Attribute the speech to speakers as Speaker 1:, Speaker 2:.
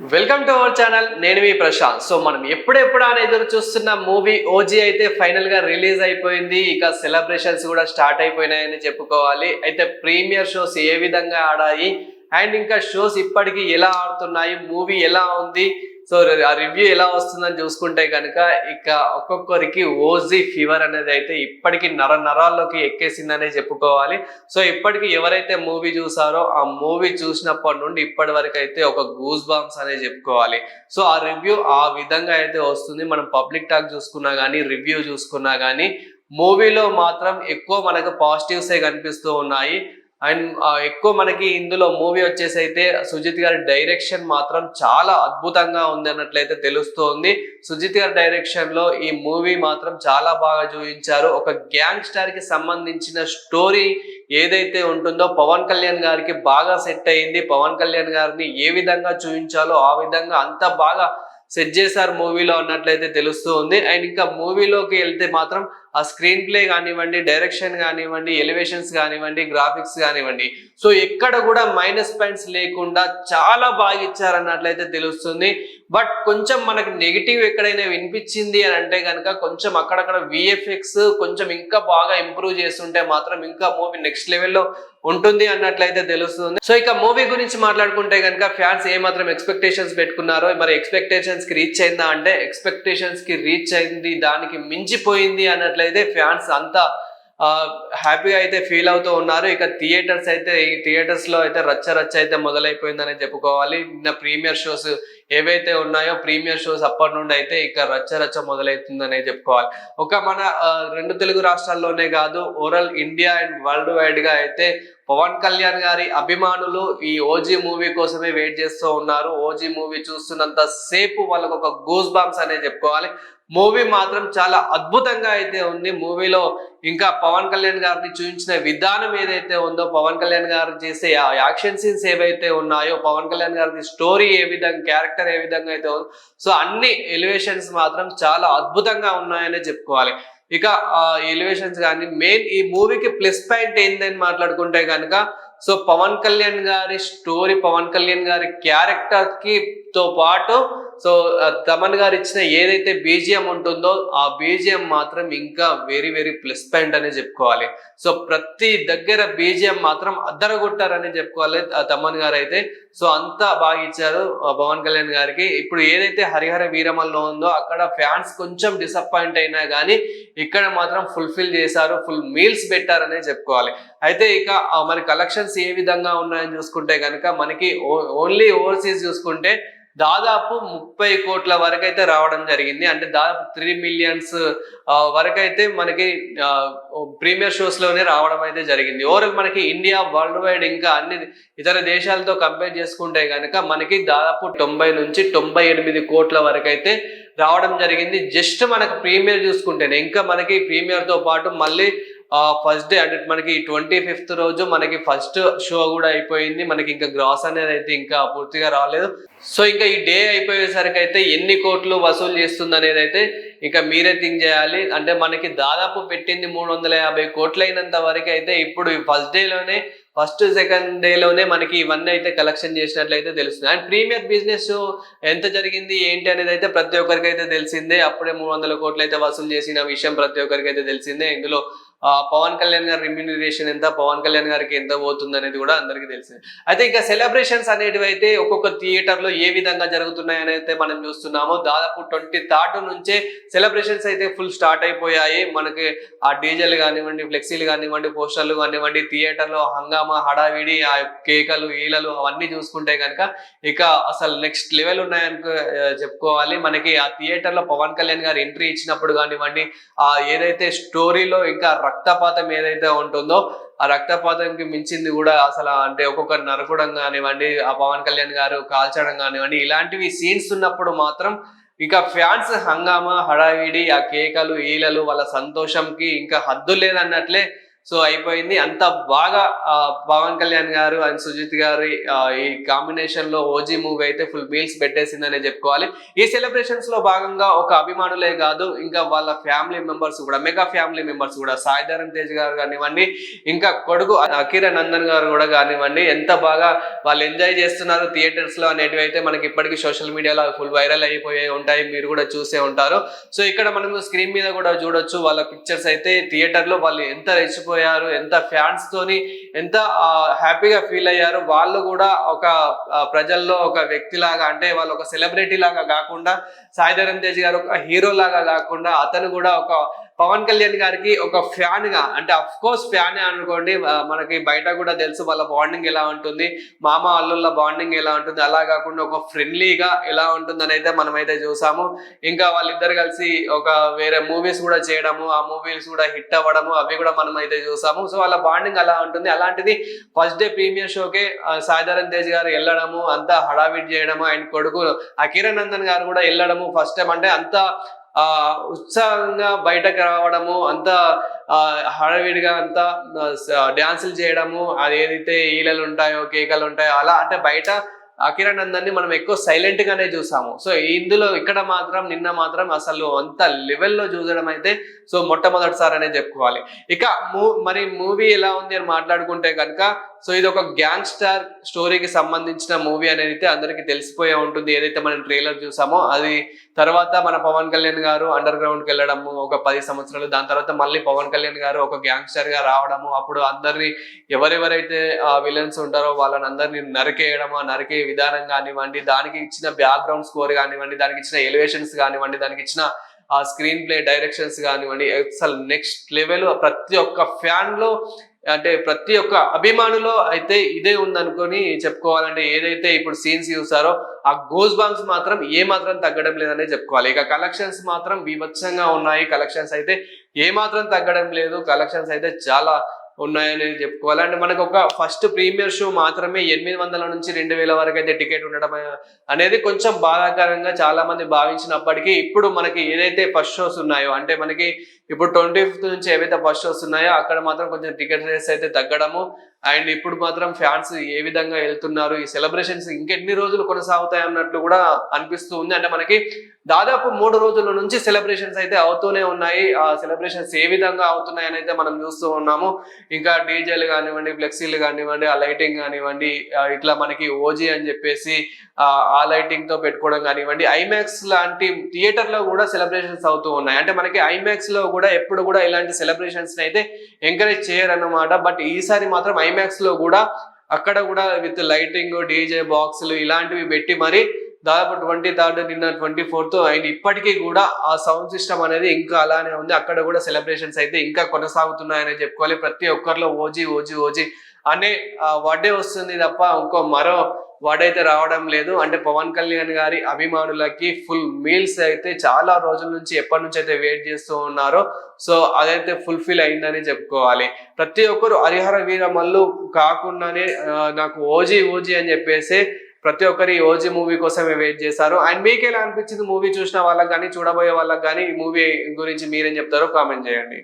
Speaker 1: Welcome to our channel నేను మీ Prashanth. So మనం ఎప్పుడెప్పుడు అని ఎదురు చూస్తున్న మూవీ ఓజీ అయితే ఫైనల్గా రిలీజ్ అయిపోయింది. ఇక సెలబ్రేషన్స్ కూడా స్టార్ట్ అయిపోయినాయని చెప్పుకోవాలి. అయితే ప్రీమియర్ షోస్ ఏ విధంగా ఆడాయి? అండ్ ఇంకా షోస్ ఇప్పటికీ ఎలా ఆడుతున్నాయి? మూవీ ఎలా ఉంది? సో ఆ రివ్యూ ఎలా వస్తుందని చూసుకుంటే కనుక ఇక ఒక్కొక్కరికి ఓజీ ఫీవర్ అనేది అయితే ఇప్పటికి నర నరాల్లోకి ఎక్కేసిందనే చెప్పుకోవాలి. సో ఇప్పటికి ఎవరైతే మూవీ చూసారో ఆ మూవీ చూసినప్పటి నుండి ఇప్పటి వరకు అయితే ఒక గూస్ బాంబ్స్ అనే చెప్పుకోవాలి. సో ఆ రివ్యూ ఆ విధంగా అయితే వస్తుంది. మనం పబ్లిక్ టాక్ చూసుకున్నా కానీ రివ్యూ చూసుకున్నా కానీ మూవీలో మాత్రం ఎక్కువ మనకు పాజిటివ్సే కనిపిస్తూ ఉన్నాయి. అండ్ ఎక్కువ మనకి ఇందులో మూవీ వచ్చేసి అయితే సుజిత్ గారి డైరెక్షన్ మాత్రం చాలా అద్భుతంగా ఉంది అన్నట్లయితే తెలుస్తోంది. సుజిత్ గారి డైరెక్షన్లో ఈ మూవీ మాత్రం చాలా బాగా చూపించారు. ఒక గ్యాంగ్ స్టార్కి సంబంధించిన స్టోరీ ఏదైతే ఉంటుందో పవన్ కళ్యాణ్ గారికి బాగా సెట్ అయింది. పవన్ కళ్యాణ్ గారిని ఏ విధంగా చూపించాలో ఆ విధంగా అంత బాగా సెట్ చేశారు మూవీలో అన్నట్లయితే తెలుస్తూ ఉంది. అండ్ ఇంకా మూవీలోకి వెళ్తే మాత్రం ఆ స్క్రీన్ ప్లే కానివ్వండి డైరెక్షన్ కానివ్వండి ఎలివేషన్స్ కానివ్వండి గ్రాఫిక్స్ కానివ్వండి. సో ఎక్కడ కూడా మైనస్ పాయింట్స్ లేకుండా చాలా బాగా ఇచ్చారన్నట్లయితే తెలుస్తుంది. బట్ కొంచెం మనకు నెగిటివ్ ఎక్కడైనా వినిపించింది అని అంటే కనుక కొంచెం అక్కడక్కడ విఎఫ్ఎక్స్ కొంచెం ఇంకా బాగా ఇంప్రూవ్ చేస్తుంటే మాత్రం ఇంకా మూవీ నెక్స్ట్ లెవెల్లో ఉంటుంది అన్నట్లయితే తెలుస్తుంది. సో ఇక మూవీ గురించి మాట్లాడుకుంటే కనుక ఫ్యాన్స్ ఏ మాత్రం ఎక్స్పెక్టేషన్స్ పెట్టుకున్నారో మరి ఎక్స్పెక్టేషన్స్కి రీచ్ అయిందా అంటే ఎక్స్పెక్టేషన్స్కి రీచ్ అయింది దానికి మించిపోయింది అన్నట్లయితే ఫ్యాన్స్ అంతా హ్యాపీగా అయితే ఫీల్ అవుతూ ఉన్నారు. ఇక థియేటర్స్ అయితే ఈ థియేటర్స్లో అయితే రచ్చ రచ్చ అయితే మొదలైపోయిందని చెప్పుకోవాలి. నిన్న ప్రీమియర్ షోస్ ఏవైతే ఉన్నాయో ప్రీమియర్ షోస్ అప్పటి నుండి అయితే ఇక రచ్చ రచ్చ మొదలవుతుందనే చెప్పుకోవాలి. ఒక మన రెండు తెలుగు రాష్ట్రాల్లోనే కాదు ఓవరాల్ ఇండియా అండ్ వరల్డ్ వైడ్గా అయితే పవన్ కళ్యాణ్ గారి అభిమానులు ఈ ఓజీ మూవీ కోసమే వెయిట్ చేస్తూ ఉన్నారు. ఓజీ మూవీ చూస్తున్నంత సేపు వాళ్ళకు ఒక గూస్ బాంబ్స్ అనే చెప్పుకోవాలి. మూవీ మాత్రం చాలా అద్భుతంగా అయితే ఉంది. మూవీలో ఇంకా పవన్ కళ్యాణ్ గారిని చూపించిన విధానం ఏదైతే ఉందో పవన్ కళ్యాణ్ గారు చేసే యాక్షన్ సీన్స్ ఏవైతే ఉన్నాయో పవన్ కళ్యాణ్ గారి స్టోరీ ఏ విధంగా క్యారెక్టర్ ఏ విధంగా అయితే ఉందో సో అన్ని ఎలివేషన్స్ మాత్రం చాలా అద్భుతంగా ఉన్నాయనే చెప్పుకోవాలి. ఇక ఆ ఎలివేషన్స్ కానీ మెయిన్ ఈ మూవీకి ప్లస్ పాయింట్ ఏందని మాట్లాడుకుంటే కనుక సో పవన్ కళ్యాణ్ గారి స్టోరీ పవన్ కళ్యాణ్ గారి క్యారెక్టర్కి తో పాటు సో తమన్ గారు ఇచ్చిన ఏదైతే బీజిఎం ఉంటుందో ఆ బీజిఎం మాత్రం ఇంకా వెరీ వెరీ ప్లస్ పాయింట్ అనే చెప్పుకోవాలి. సో ప్రతి దగ్గర బీజిఎం మాత్రం అద్దరగొట్టారని చెప్పుకోవాలి తమన్ గారు అయితే. సో అంతా బాగా ఇచ్చారు పవన్ కళ్యాణ్ గారికి. ఇప్పుడు ఏదైతే హరిహర వీరమల్లో ఉందో అక్కడ ఫ్యాన్స్ కొంచెం డిసప్పాయింట్ అయినా కానీ ఇక్కడ మాత్రం ఫుల్ఫిల్ చేశారు ఫుల్ మీల్స్ పెట్టారనే చెప్పుకోవాలి. అయితే ఇక మరి కలెక్షన్స్ ఏ విధంగా ఉన్నాయని చూసుకుంటే కనుక మనకి ఓన్లీ ఓవర్సీస్ చూసుకుంటే దాదాపు ముప్పై కోట్ల వరకు అయితే రావడం జరిగింది. అంటే దాదాపు త్రీ మిలియన్స్ వరకు అయితే మనకి ప్రీమియర్ షోస్లోనే రావడం అయితే జరిగింది. ఓవరాల్ మనకి ఇండియా వరల్డ్ వైడ్ ఇంకా అన్ని ఇతర దేశాలతో కంపేర్ చేసుకుంటే కనుక మనకి దాదాపు తొంభై నుంచి తొంభై ఎనిమిది కోట్ల వరకు అయితే రావడం జరిగింది. జస్ట్ మనకు ప్రీమియర్ చూసుకుంటేనే ఇంకా మనకి ప్రీమియర్తో పాటు మళ్ళీ ఫస్ట్ డే అంటే మనకి ట్వంటీ ఫిఫ్త్ రోజు మనకి ఫస్ట్ షో కూడా అయిపోయింది. మనకి ఇంకా గ్రాస్ అనేది అయితే ఇంకా పూర్తిగా రాలేదు. సో ఇంకా ఈ డే అయిపోయేసరికి అయితే ఎన్ని కోట్లు వసూలు చేస్తుంది అనేది అయితే ఇంకా మీరే థింక్ చేయాలి. అంటే మనకి దాదాపు పెట్టింది మూడు వందల యాభై కోట్లు అయినంత వరకు అయితే ఇప్పుడు ఫస్ట్ డేలోనే ఫస్ట్ సెకండ్ డేలోనే మనకి ఇవన్నీ అయితే కలెక్షన్ చేసినట్లయితే తెలుస్తుంది. అండ్ ప్రీమియర్ బిజినెస్ ఎంత జరిగింది ఏంటి అనేది అయితే ప్రతి ఒక్కరికి అయితే తెలిసిందే. అప్పుడే మూడు వందల కోట్లు అయితే వసూలు చేసిన విషయం ప్రతి ఒక్కరికి అయితే తెలిసిందే. ఇందులో పవన్ కళ్యాణ్ గారి రిమ్యూనరేషన్ ఎంత పవన్ కళ్యాణ్ గారికి ఎంత పోతుంది అనేది కూడా అందరికీ తెలిసింది. అయితే ఇంకా సెలబ్రేషన్స్ అనేటివి అయితే ఒక్కొక్క థియేటర్లో ఏ విధంగా జరుగుతున్నాయని అయితే మనం చూస్తున్నాము. దాదాపు ట్వంటీ థర్డ్ నుంచే సెలబ్రేషన్స్ అయితే ఫుల్ స్టార్ట్ అయిపోయాయి. మనకి ఆ డీజేలు కానివ్వండి ఫ్లెక్సీలు కానివ్వండి పోస్టర్లు కానివ్వండి థియేటర్లో హంగామా హడావిడి ఆ కేకలు ఈలలు అవన్నీ చూసుకుంటే కనుక ఇక అసలు నెక్స్ట్ లెవెల్ ఉన్నాయని చెప్పుకోవాలి. మనకి ఆ థియేటర్లో పవన్ కళ్యాణ్ గారు ఎంట్రీ ఇచ్చినప్పుడు కానివ్వండి ఆ ఏదైతే స్టోరీలో ఇంకా రక్తపాతం ఏదైతే ఉంటుందో ఆ రక్తపాతంకి మించింది కూడా అసలు అంటే ఒక్కొక్క నరకడం కానివ్వండి ఆ పవన్ కళ్యాణ్ గారు కాల్చడం కానివ్వండి ఇలాంటివి సీన్స్ ఉన్నప్పుడు మాత్రం ఇక ఫ్యాన్స్ హంగామా హడావిడి ఆ కేకలు ఈలలు వాళ్ళ సంతోషంకి ఇంకా హద్దు లేదన్నట్లే సో అయిపోయింది. అంత బాగా పవన్ కళ్యాణ్ గారు అండ్ సుజిత్ గారి ఈ కాంబినేషన్లో ఓజీ మూవీ అయితే ఫుల్ మీల్స్ పెట్టేసిందనే చెప్పుకోవాలి. ఈ సెలబ్రేషన్స్లో భాగంగా ఒక అభిమానులే కాదు ఇంకా వాళ్ళ ఫ్యామిలీ మెంబర్స్ కూడా మెగా ఫ్యామిలీ మెంబర్స్ కూడా సాయిధరం తేజ్ గారు కానివ్వండి ఇంకా కొడుకు అకిర నందన్ గారు కూడా కానివ్వండి ఎంత బాగా వాళ్ళు ఎంజాయ్ చేస్తున్నారు థియేటర్స్లో అనేటివి అయితే మనకి ఇప్పటికీ సోషల్ మీడియాలో ఫుల్ వైరల్ అయిపోయి ఉంటాయి మీరు కూడా చూసే ఉంటారు. సో ఇక్కడ మనం స్క్రీన్ మీద కూడా చూడొచ్చు వాళ్ళ పిక్చర్స్ అయితే థియేటర్లో వాళ్ళు ఎంత పోయారు ఎంత ఫ్యాన్స్ తోని ఎంత హ్యాపీగా ఫీల్ అయ్యారు వాళ్ళు కూడా ఒక ప్రజల్లో ఒక వ్యక్తి లాగా అంటే వాళ్ళు ఒక సెలబ్రిటీ లాగా కాకుండా సాయిధరం తేజ్ గారు ఒక హీరో లాగా కాకుండా అతను కూడా ఒక పవన్ కళ్యాణ్ గారికి ఒక ఫ్యాన్గా అంటే అఫ్ కోర్స్ ఫ్యాన్ అనుకోండి మనకి బయట కూడా తెలుసు వాళ్ళ బాండింగ్ ఎలా ఉంటుంది మామ అల్లుళ్ళ బాండింగ్ ఎలా ఉంటుంది అలా కాకుండా ఒక ఫ్రెండ్లీగా ఎలా ఉంటుందని అయితే మనమైతే చూసాము. ఇంకా వాళ్ళిద్దరు కలిసి ఒక వేరే మూవీస్ కూడా చేయడము ఆ మూవీస్ కూడా హిట్ అవ్వడము అవి కూడా మనం అయితే చూసాము. సో వాళ్ళ బాండింగ్ అలా ఉంటుంది. అలాంటిది ఫస్ట్ డే ప్రీమియర్ షోకే సాయిధరన్ తేజ్ గారు వెళ్ళడము అంతా హడావిడ్ చేయడము ఆయన కొడుకు అకిరణ్ నందన్ గారు కూడా వెళ్ళడము ఫస్ట్ టైం అంటే అంత ఉత్సాహంగా బయటకు రావడము అంత హడావిడిగా అంతా డ్యాన్సులు చేయడము అది ఏదైతే ఈలలు ఉంటాయో కేకలు ఉంటాయో అలా అంటే బయట అకిరణ్ నందన్ని మనం ఎక్కువ సైలెంట్ గానే చూసాము. సో ఇందులో ఇక్కడ మాత్రం నిన్న మాత్రం అసలు అంత లెవెల్లో చూసడం అయితే సో మొట్టమొదటిసారి అనే చెప్పుకోవాలి. ఇక మూ మరి మూవీ ఎలా ఉంది అని మాట్లాడుకుంటే కనుక సో ఇది ఒక గ్యాంగ్స్టర్ స్టోరీకి సంబంధించిన మూవీ అనేది అయితే అందరికీ తెలిసిపోయే ఉంటుంది. ఏదైతే మనం ట్రైలర్ చూసామో అది తర్వాత మన పవన్ కళ్యాణ్ గారు అండర్ గ్రౌండ్కి వెళ్ళడము ఒక పది సంవత్సరాలు దాని తర్వాత మళ్ళీ పవన్ కళ్యాణ్ గారు ఒక గ్యాంగ్స్టర్గా రావడము అప్పుడు అందరినీ ఎవరెవరైతే విలన్స్ ఉంటారో వాళ్ళని అందరినీ నరికేయడం నరికే విధానం కానివ్వండి దానికి ఇచ్చిన బ్యాక్గ్రౌండ్ స్కోర్ కానివ్వండి దానికి ఇచ్చిన ఎలివేషన్స్ కానివ్వండి దానికి ఇచ్చిన ఆ స్క్రీన్ ప్లే డైరెక్షన్స్ కానివ్వండి అసలు నెక్స్ట్ లెవెల్ ప్రతి ఒక్క ఫ్యాన్లో అంటే ప్రతి ఒక్క అభిమానులో అయితే ఇదే ఉందనుకొని చెప్పుకోవాలంటే ఏదైతే ఇప్పుడు సీన్స్ చూసారో ఆ గోస్ బాంగ్స్ మాత్రం ఏ మాత్రం తగ్గడం లేదనే చెప్పుకోవాలి. ఇక కలెక్షన్స్ మాత్రం బీభత్సంగా ఉన్నాయి. కలెక్షన్స్ అయితే ఏ మాత్రం తగ్గడం లేదు. కలెక్షన్స్ అయితే చాలా ఉన్నాయని చెప్పుకోవాలి. అంటే మనకు ఒక ఫస్ట్ ప్రీమియర్ షో మాత్రమే ఎనిమిది వందల నుంచి రెండు వేల వరకు అయితే టికెట్ ఉండడం అనేది కొంచెం బాధాకరంగా చాలా మంది భావించినప్పటికీ ఇప్పుడు మనకి ఏదైతే ఫస్ట్ షోస్ ఉన్నాయో అంటే మనకి ఇప్పుడు ట్వంటీ ఫిఫ్త్ నుంచి ఏవైతే ఫస్ట్ షోస్ ఉన్నాయో అక్కడ మాత్రం కొంచెం టికెట్ రేస్ అయితే తగ్గడము. అండ్ ఇప్పుడు మాత్రం ఫ్యాన్స్ ఏ విధంగా వెళ్తున్నారు ఈ సెలబ్రేషన్స్ ఇంకెన్ని రోజులు కొనసాగుతాయి అన్నట్లు కూడా అనిపిస్తూ ఉంది. అంటే మనకి దాదాపు మూడు రోజుల నుంచి సెలబ్రేషన్స్ అయితే అవుతూనే ఉన్నాయి. ఆ సెలబ్రేషన్స్ ఏ విధంగా అవుతున్నాయని అయితే మనం చూస్తూ ఉన్నాము. ఇంకా డీజేలు కానివ్వండి ఫ్లెక్సీలు కానివ్వండి ఆ లైటింగ్ కానివ్వండి ఇట్లా మనకి ఓజీ అని చెప్పేసి ఆ ఆ లైటింగ్తో పెట్టుకోవడం కానివ్వండి ఐమాక్స్ లాంటి థియేటర్లో కూడా సెలబ్రేషన్స్ అవుతూ ఉన్నాయి. అంటే మనకి ఐమాక్స్లో కూడా ఎప్పుడు కూడా ఇలాంటి సెలబ్రేషన్స్ అయితే ఎంకరేజ్ చేయరన్నమాట. బట్ ఈసారి మాత్రం ఐమాక్స్లో కూడా అక్కడ కూడా విత్ లైటింగ్ డీజే బాక్సులు ఇలాంటివి పెట్టి మరి దాదాపు ట్వంటీ థర్డ్ నిన్న ట్వంటీ ఫోర్త్ అండ్ ఇప్పటికీ కూడా ఆ సౌండ్ సిస్టమ్ అనేది ఇంకా అలానే ఉంది. అక్కడ కూడా సెలబ్రేషన్స్ అయితే ఇంకా కొనసాగుతున్నాయని చెప్పుకోవాలి. ప్రతి ఒక్కరిలో ఓజీ ఓజీ ఓజీ అనే వర్డే వస్తుంది తప్ప ఇంకో మరో వర్డ్ అయితే రావడం లేదు. అంటే పవన్ కళ్యాణ్ గారి అభిమానులకి ఫుల్ మీల్స్ అయితే చాలా రోజుల నుంచి ఎప్పటి నుంచి అయితే వెయిట్ చేస్తూ ఉన్నారో సో అదైతే ఫుల్ఫిల్ అయిందని చెప్పుకోవాలి. ప్రతి ఒక్కరు హరిహర వీరమల్లు కాకుండానే నాకు ఓజీ ఓజీ అని చెప్పేసి ప్రతి ఒక్కరి ఓజీ మూవీ కోసమే వెయిట్ చేశారు. అండ్ మీకు ఎలా అనిపించింది మూవీ చూసిన వాళ్ళకి కానీ చూడబోయే వాళ్ళకి కానీ ఈ మూవీ గురించి మీరేం చెప్తారో కామెంట్ చేయండి.